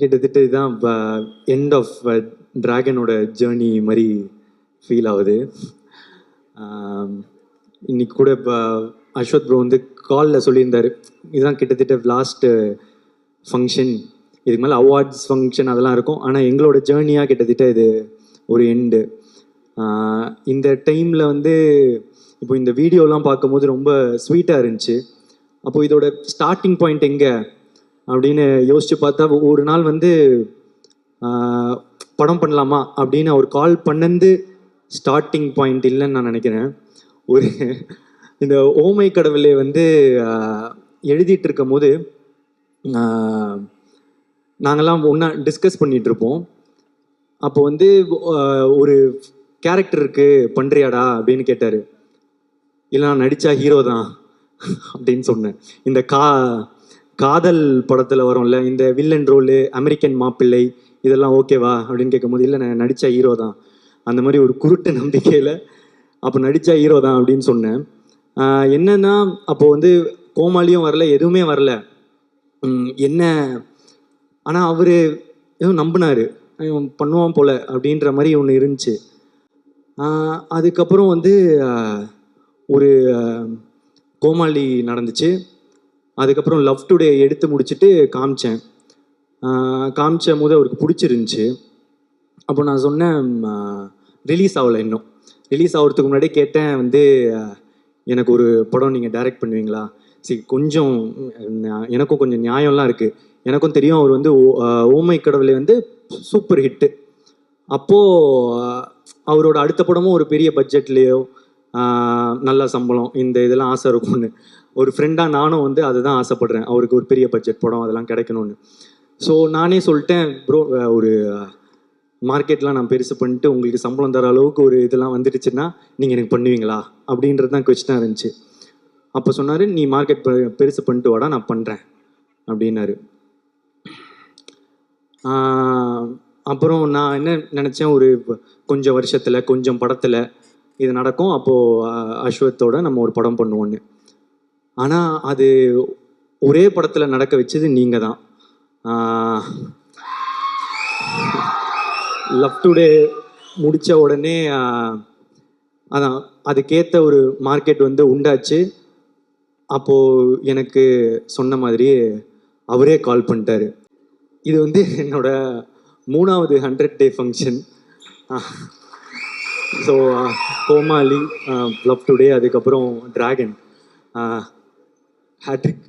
கிட்டத்தட்ட இதுதான் end of டிராகனோட ஜேர்னி மாதிரி ஃபீல் ஆகுது. இன்னைக்கு கூட இப்போ அஸ்வத் ப்ரோ வந்து காலில் சொல்லியிருந்தார். இதுதான் கிட்டத்தட்ட லாஸ்ட்டு ஃபங்க்ஷன் இதுக்கு மேலே அவார்ட்ஸ் ஃபங்க்ஷன் அதெல்லாம் இருக்கும். ஆனால் எங்களோட ஜேர்னியாக கிட்டத்தட்ட இது ஒரு எண்டு இந்த டைமில் வந்து இப்போ இந்த வீடியோலாம் பார்க்கும்போது ரொம்ப ஸ்வீட்டாக இருந்துச்சு. அப்போது இதோட ஸ்டார்டிங் பாயிண்ட் எங்கே? அப்படின்னு யோசிச்சு பார்த்தா ஒரு நாள் வந்து படம் பண்ணலாமா அப்படின்னு அவர் கால் பண்ணந்து ஸ்டார்டிங் பாயிண்ட் இல்லைன்னு நான் நினைக்கிறேன். ஒரு இந்த ஓமை கடவுளை வந்து எழுதிட்டு இருக்கும் போது நாங்கள்லாம் ஒன்றா டிஸ்கஸ் பண்ணிட்டு இருப்போம். அப்போ வந்து ஒரு கேரக்டர் இருக்கு பண்றியாடா அப்படின்னு கேட்டாரு. இல்லை நான் நடிச்சா ஹீரோ தான் அப்படின்னு சொன்னேன். இந்த கா காதல் படத்தில் வரும்ல இந்த வில்லன் ரோலு அமெரிக்கன் மாப்பிள்ளை இதெல்லாம் ஓகேவா அப்படின்னு கேட்கும்போது இல்லை நான் நடித்த ஹீரோ தான். அந்த மாதிரி ஒரு குருட்டு நம்பிக்கையில் அப்போ நடித்த ஹீரோ தான் அப்படின்னு சொன்னேன். என்னன்னா அப்போ வந்து கோமாளியும் வரல எதுவுமே வரல. என்ன ஆனால் அவர் எதுவும் நம்பினார். பண்ணுவான் போல அப்படின்ற மாதிரி ஒன்று இருந்துச்சு. அதுக்கப்புறம் வந்து ஒரு கோமாளி நடந்துச்சு. அதுக்கப்புறம் லவ் டுடே எடுத்து முடிச்சுட்டு காமிச்சேன். காமிச்சும் காமிச்ச போது அவருக்கு பிடிச்சிருந்துச்சு. அப்போ நான் சொன்னேன் ரிலீஸ் ஆகலை இன்னும். ரிலீஸ் ஆகிறதுக்கு முன்னாடியே கேட்டேன் வந்து எனக்கு ஒரு படம் நீங்கள் டைரக்ட் பண்ணுவீங்களா? சரி கொஞ்சம் எனக்கும் கொஞ்சம் நியாயம்லாம் இருக்குது எனக்கும் தெரியும் அவர் வந்து ஓமை கடவுளை வந்து சூப்பர் ஹிட்டு அப்போது அவரோட அடுத்த படமும் ஒரு பெரிய பட்ஜெட்லேயோ நல்ல சம்பளம் இந்த இதெல்லாம் ஆசை இருக்கும்னு. ஒரு ஃப்ரெண்டாக நானும் வந்து அதுதான் ஆசைப்படுறேன். அவருக்கு ஒரு பெரிய பட்ஜெட் படம் அதெல்லாம் கிடைக்கணும்னு. ஸோ நானே சொல்லிட்டேன் ப்ரோ ஒரு மார்க்கெட்லாம் நான் பெருசு பண்ணிட்டு உங்களுக்கு சம்பளம் தர அளவுக்கு ஒரு இதெல்லாம் வந்துடுச்சுன்னா நீங்கள் எனக்கு பண்ணுவீங்களா? அப்படின்றது தான் கொஸ்டினாக இருந்துச்சு. அப்போ சொன்னார் நீ மார்க்கெட் பெருசு பண்ணிட்டு வாடா நான் பண்ணுறேன் அப்படின்னாரு. அப்புறம் நான் என்ன நினச்சேன் ஒரு கொஞ்சம் வருஷத்தில் கொஞ்சம் படத்தில் இது நடக்கும். அப்போது அஸ்வத்தோட நம்ம ஒரு படம் பண்ணுவோன்னு ஆனால் அது ஒரே படத்தில் நடக்க வச்சது நீங்கள் தான். லவ் டுடே முடித்த உடனே அதான் அதுக்கேற்ற ஒரு மார்க்கெட் வந்து உண்டாச்சு. அப்போது எனக்கு சொன்ன மாதிரி அவரே கால் பண்ணிட்டாரு. இது வந்து என்னோட மூணாவது hundred day function so Comali love today அதுக்கப்புறம் dragon hattrick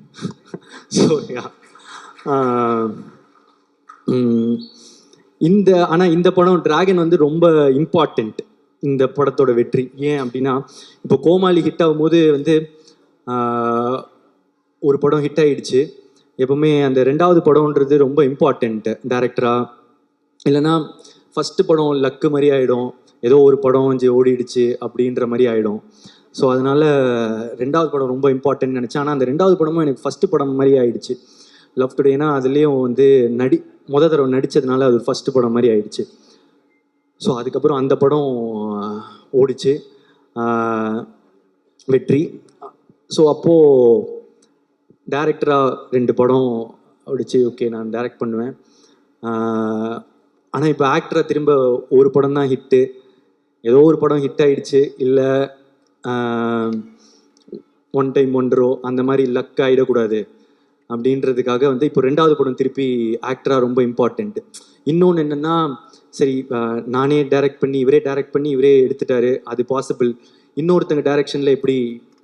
so um, mm, இந்த ஆனால் இந்த படம் டிராகன் வந்து ரொம்ப இம்பார்ட்டண்ட் இந்த படத்தோட வெற்றி. ஏன் அப்படின்னா இப்போ கோமாளி ஹிட் ஆகும்போது வந்து ஒரு படம் ஹிட் ஆகிடுச்சு எப்பவுமே அந்த ரெண்டாவது படம்ன்றது ரொம்ப இம்பார்ட்டண்ட்டு டேரக்டராக இல்லைன்னா ஃபஸ்ட்டு படம் லக்கு மாதிரி ஆகிடும் ஏதோ ஒரு படம் வந்து ஓடிடுச்சு அப்படின்ற மாதிரி ஆகிடும் ஸோ அதனால ரெண்டாவது படம் ரொம்ப இம்பார்ட்டன்ட் நினச்சேன். ஆனால் அந்த ரெண்டாவது படமும் எனக்கு ஃபஸ்ட்டு படம் மாதிரி ஆயிடுச்சு. லவ் டுடேனா அதுலேயும் வந்து நடி முத தடவை நடித்ததுனால அது ஃபஸ்ட்டு படம் மாதிரி ஆயிடுச்சு. ஸோ அதுக்கப்புறம் அந்த படம் ஓடிச்சு. வெற்றி. ஸோ அப்போது டேரக்டராக ரெண்டு படம் ஓடிச்சு. ஓகே நான் டைரக்ட் பண்ணுவேன். ஆனால் இப்போ ஆக்டராக திரும்ப ஒரு படம் தான் ஹிட்டு ஏதோ ஒரு படம் ஹிட் ஆயிடுச்சு. இல்லை ஒன் டைம் ஒன்றோ அந்த மாதிரி லக் ஆகிடக்கூடாது அப்படின்றதுக்காக வந்து இப்போ ரெண்டாவது படம் திருப்பி ஆக்டராக ரொம்ப இம்பார்ட்டண்ட் இன்னொன்று என்னென்னா சரி நானே டைரக்ட் பண்ணி இவரே டைரக்ட் பண்ணி இவரே எடுத்துட்டாரு அது பாசிபிள் இன்னொருத்தங்க டைரக்ஷனில் எப்படி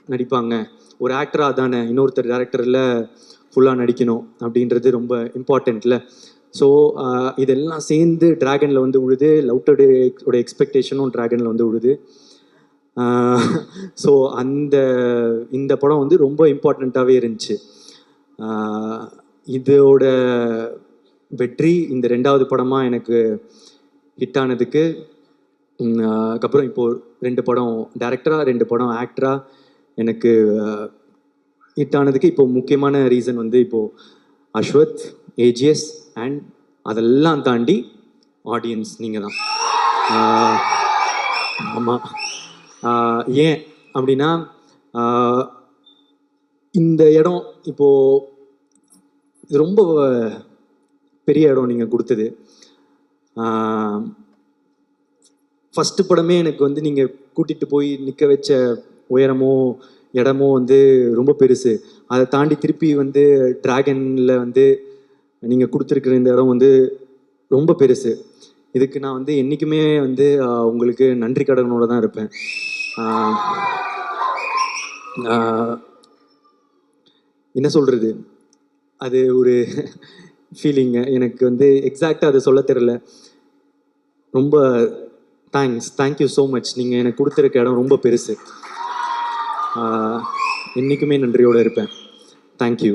நடிப்பாங்க? ஒரு ஆக்டராக தானே இன்னொருத்தர் டேரக்டரில் ஃபுல்லாக நடிக்கணும் அப்படின்றது ரொம்ப இம்பார்ட்டண்ட்ல ஸோ இதெல்லாம் சேர்ந்து ட்ராகனில் வந்து உழுது லவ்டோட உடைய எக்ஸ்பெக்டேஷனும் டிராகனில் வந்து உழுது. ஸோ அந்த இந்த படம் வந்து ரொம்ப இம்பார்ட்டண்ட்டாகவே இருந்துச்சு. இதோட வெற்றி இந்த ரெண்டாவது படமாக எனக்கு ஹிட் ஆனதுக்கு அதுக்கப்புறம் இப்போது ரெண்டு படம் டேரக்டராக ரெண்டு படம் ஆக்டராக எனக்கு ஹிட் ஆனதுக்கு இப்போ முக்கியமான ரீசன் வந்து இப்போது அஸ்வத் ஏஜிஎஸ் அண்ட் அதெல்லாம் தாண்டி ஆடியன்ஸ் நீங்கள் தான் ஆமாம் ஏன் அப்படின்னா இந்த இடம் இப்போது இது ரொம்ப பெரிய இடம் நீங்கள் கொடுத்தது. ஃபஸ்ட்டு படமே எனக்கு வந்து நீங்கள் கூட்டிகிட்டு போய் நிற்க வச்ச உயரமோ இடமோ வந்து ரொம்ப பெருசு. அதை தாண்டி திருப்பி வந்து டிராகனில் வந்து நீங்கள் கொடுத்துருக்குற இந்த இடம் வந்து ரொம்ப பெருசு. இதுக்கு நான் வந்து என்றைக்குமே வந்து உங்களுக்கு நன்றி கடனோடு தான் இருப்பேன். என்ன சொல்கிறது அது ஒரு ஃபீலிங்கு எனக்கு வந்து எக்ஸாக்டாக அதை சொல்ல தெரில ரொம்ப தேங்க்ஸ் தேங்க்யூ ஸோ மச் நீங்கள் எனக்கு கொடுத்துருக்க இடம் ரொம்ப பெருசு. என்றைக்குமே நன்றியோடு இருப்பேன். தேங்க்யூ